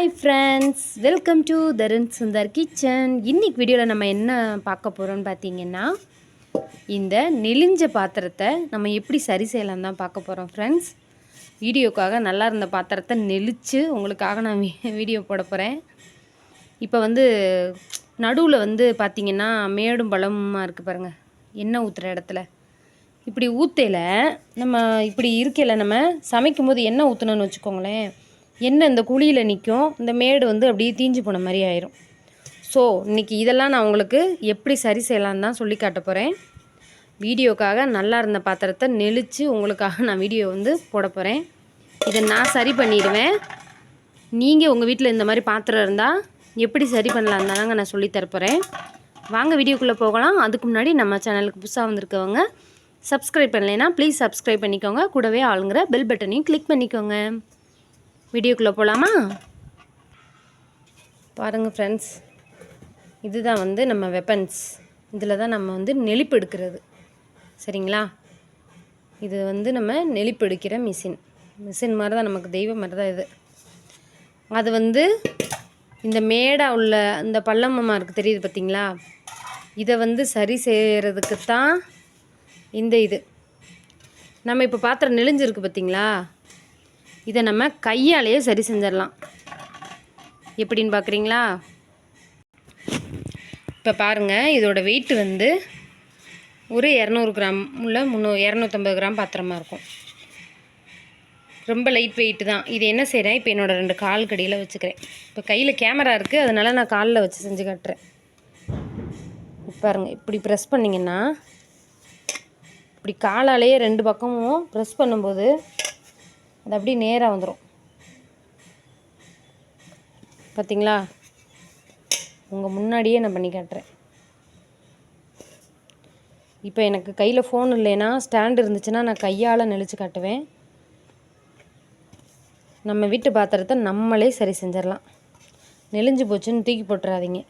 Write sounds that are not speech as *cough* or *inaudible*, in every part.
Hi friends welcome to Tarun Sundar kitchen இன்னைக்கு வீடியோவில் நம்ம என்ன பார்க்க போகிறோம்னு பார்த்தீங்கன்னா இந்த நெளிஞ்ச பாத்திரத்தை நம்ம எப்படி சரி செய்யலாம் தான் பார்க்க போகிறோம் ஃப்ரெண்ட்ஸ் வீடியோக்காக நல்லா இருந்த பாத்திரத்தை நெளிச்சு உங்களுக்காக நான் *laughs* வீ- வீடியோ போட போகிறேன் இப்போ வந்து நடுவில் வந்து பார்த்திங்கன்னா மேடும் பழமாக இருக்குது பாருங்கள் எண்ணெய் ஊற்றுற இடத்துல. இப்படி ஊற்றையில் நம்ம இப்படி இருக்கையில் நம்ம சமைக்கும் போது எண்ணெய் ஊற்றணும்னு வச்சுக்கோங்களேன். எண்ணெய் இந்த குழியில் நிற்கும் இந்த மேடு வந்து அப்படியே தீஞ்சு போன மாதிரி ஆயிரும். ஸோ இன்னைக்கு இதெல்லாம் நான் உங்களுக்கு எப்படி சரி செய்யலான்னு தான் சொல்லி காட்ட போகிறேன் வீடியோக்காக நல்லா இருந்த பாத்திரத்தை நெளித்து உங்களுக்காக நான் வீடியோ வந்து போட போகிறேன் இதை நான் சரி பண்ணிடுவேன். நீங்கள் உங்கள் வீட்டில் இந்த மாதிரி பாத்திரம் இருந்தால் எப்படி சரி பண்ணலாம் தாங்க நான் சொல்லி தரப்போகிறேன் வாங்க வீடியோக்குள்ளே போகலாம். அதுக்கு முன்னாடி நம்ம சேனலுக்கு புதுசாக வந்திருக்கவங்க சப்ஸ்கிரைப் பண்ணலைன்னா ப்ளீஸ் சப்ஸ்கிரைப் பண்ணிக்கோங்க. கூடவே ஆளுங்கிற பெல் பட்டனையும் கிளிக் பண்ணிக்கோங்க. வீடியோக்குள்ளே போகலாமா? பாருங்கள் ஃப்ரெண்ட்ஸ் இதுதான் வந்து நம்ம வெப்பன்ஸ் இதில் தான் நம்ம வந்து நெளிப்பு எடுக்கிறது. சரிங்களா? இது வந்து நம்ம நெளிப்பு எடுக்கிற மிஷின் மிஷின் மாதிரி தான் நமக்கு தெய்வம் மாதிரி தான் இது. அது வந்து இந்த மேடா உள்ள இந்த பள்ளமமாக இருக்குது தெரியுது பார்த்திங்களா இதை வந்து சரி செய்கிறதுக்கு தான் இந்த இது. நம்ம இப்போ பாத்திரம் நெளிஞ்சிருக்கு பார்த்திங்களா இதை நம்ம கையாலேயே சரி செஞ்சிடலாம். எப்படின்னு பார்க்குறீங்களா? இப்போ பாருங்கள் இதோட வெயிட் வந்து ஒரு இரநூறு கிராம் உள்ள முந்நூ இரநூத்தம்பது கிராம் பாத்திரமா இருக்கும். ரொம்ப லைட் வெயிட்டு தான். இது என்ன செய்கிறேன் இப்போ என்னோடய ரெண்டு கால் கடியில் வச்சுக்கிறேன். இப்போ கையில் கேமரா இருக்குது அதனால் நான் காலில் வச்சு செஞ்சு காட்டுறேன். பாருங்கள் இப்படி ப்ரெஸ் பண்ணிங்கன்னா இப்படி காலாலேயே ரெண்டு பக்கமும் ப்ரெஸ் பண்ணும்போது அது அப்படியே நேராக வந்துடும் பார்த்தீங்களா உங்கள் முன்னாடியே நான் பண்ணி காட்டுறேன். இப்போ எனக்கு கையில் ஃபோன் இல்லைன்னா ஸ்டாண்டு இருந்துச்சுன்னா நான் கையால் நெளிச்சு காட்டுவேன். நம்ம வீட்டு பாத்திரத்தை நம்மளே சரி செஞ்சிடலாம். நெளிஞ்சு போச்சுன்னு தூக்கி போட்டுறாதீங்க.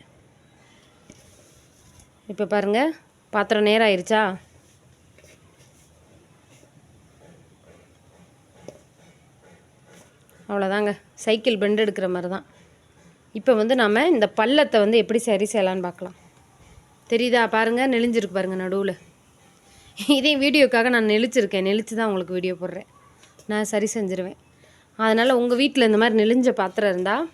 இப்போ பாருங்கள் பாத்திரம் நேரம் ஆயிடுச்சா அவ்வளோதாங்க சைக்கிள் பெண்ட் எடுக்கிற மாதிரி தான் இப்போ வந்து நம்ம இந்த பள்ளத்தை வந்து எப்படி சரி செய்யலான்னு பார்க்கலாம். தெரியுதா? பாருங்கள் நெளிஞ்சிருக்கு பாருங்கள் நடுவில். இதையும் வீடியோக்காக நான் நெளிச்சிருக்கேன். நெளிச்சு தான் உங்களுக்கு வீடியோ போடுறேன். நான் சரி செஞ்சிருவேன். அதனால் உங்கள் வீட்டில் இந்த மாதிரி நெளிஞ்ச பாத்திரம் இருந்தால்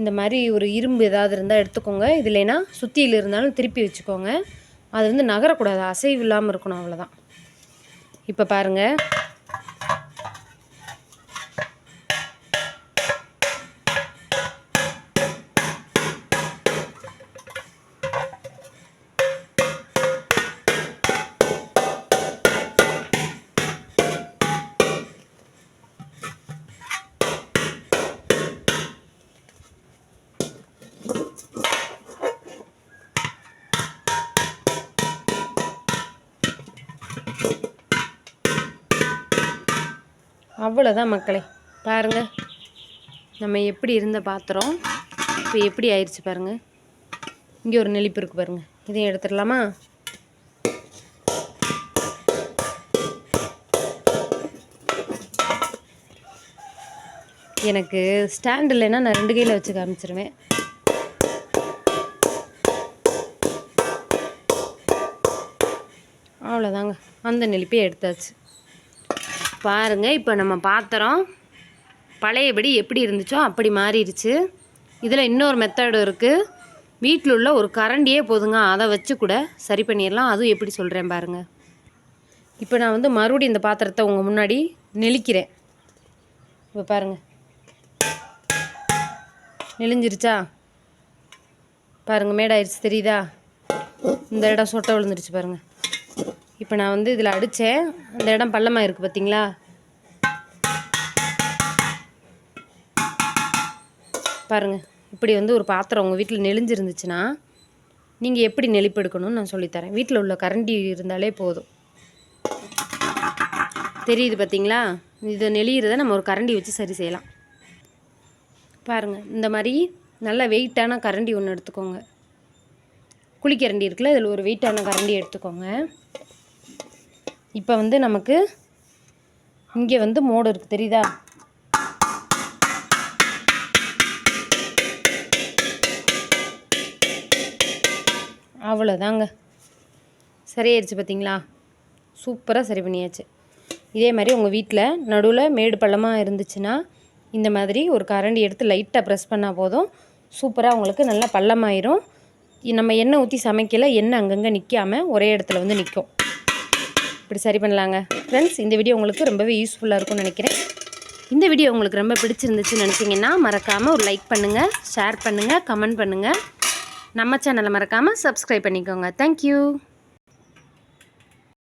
இந்த மாதிரி ஒரு இரும்பு ஏதாவது இருந்தால் எடுத்துக்கோங்க. இது இல்லைன்னா சுத்தியில் இருந்தாலும் திருப்பி வச்சுக்கோங்க. அது வந்து நகரக்கூடாது. அசைவு இல்லாமல் இருக்கணும் அவ்வளோதான் இப்போ பாருங்கள் அவ்வளோதான் மக்களே. பாருங்கள் நம்ம எப்படி இருந்த பாத்திரம் இப்போ எப்படி ஆயிடுச்சு பாருங்கள் இங்கே ஒரு நெளிப்பு இருக்குது பாருங்கள் இதையும் எடுத்துடலாமா? எனக்கு ஸ்டாண்ட் இல்லைன்னா நான் ரெண்டு கையில் வச்சு காமிச்சிருவேன். அவ்வளோதாங்க அந்த நெளிப்பே எடுத்தாச்சு. பாருங்கள் இப்போ நம்ம பாத்திரம் பழையபடி எப்படி இருந்துச்சோ அப்படி மாறிடுச்சு. இதில் இன்னொரு மெத்தடு இருக்குது வீட்டில் உள்ள ஒரு கரண்டியே போதுங்க அதை வச்சு கூட சரி பண்ணிடலாம் அதுவும் எப்படி சொல்கிறேன் பாருங்கள் இப்போ நான் வந்து மறுபடியும் இந்த பாத்திரத்தை உங்கள் முன்னாடி நெளிக்கிறேன். இப்போ பாருங்கள் நெளிஞ்சிருச்சா? பாருங்கள் மேடாயிருச்சு தெரியுதா? இந்த இடம் சொட்டை விழுந்துருச்சு பாருங்கள் இப்போ நான் வந்து இதில் அடித்தேன். அந்த இடம் பள்ளமாக இருக்குது பார்த்தீங்களா? பாருங்கள் இப்படி வந்து ஒரு பாத்திரம் உங்கள் வீட்டில் நெளிஞ்சிருந்துச்சுன்னா நீங்கள் எப்படி நெளிப்பு எடுக்கணும்னு நான் சொல்லித்தரேன் வீட்டில் உள்ள கரண்டி இருந்தாலே போதும். தெரியுது பார்த்தீங்களா? இதை நெளிகிறத நம்ம ஒரு கரண்டி வச்சு சரி செய்யலாம். பாருங்கள் இந்த மாதிரி நல்ல வெயிட்டான கரண்டி ஒன்று எடுத்துக்கோங்க. குழிக்கரண்டி இருக்குல்ல இதில் ஒரு வெயிட்டான கரண்டி எடுத்துக்கோங்க. இப்போ வந்து நமக்கு இங்கே வந்து மோடு இருக்குது தெரியுதா? அவ்வளோதாங்க சரியாயிடுச்சு பார்த்தீங்களா சூப்பராக சரி பண்ணியாச்சு. இதே மாதிரி உங்கள் வீட்டில் நடுவில் மேடு பள்ளமாக இருந்துச்சுன்னா இந்த மாதிரி ஒரு கரண்டி எடுத்து லைட்டாக ப்ரெஸ் பண்ணால் போதும். சூப்பராக உங்களுக்கு நல்லா பள்ளமாயிரும். நம்ம எண்ணெய் ஊற்றி சமைக்கலை எண்ணெய் அங்கங்கே நிற்காமல் ஒரே இடத்துல வந்து நிற்கும் இப்படி சரி பண்ணலாங்க. ஃப்ரெண்ட்ஸ் இந்த வீடியோ உங்களுக்கு ரொம்பவே யூஸ்ஃபுல்லாக இருக்கும்னு நினைக்கிறேன். இந்த வீடியோ உங்களுக்கு ரொம்ப பிடிச்சிருந்துச்சுன்னு நினச்சிங்கன்னா மறக்காமல் ஒரு லைக் பண்ணுங்கள் ஷேர் பண்ணுங்கள் கமெண்ட் பண்ணுங்கள் நம்ம சேனலை மறக்காமல் சப்ஸ்கிரைப் பண்ணிக்கோங்க. தேங்க்யூ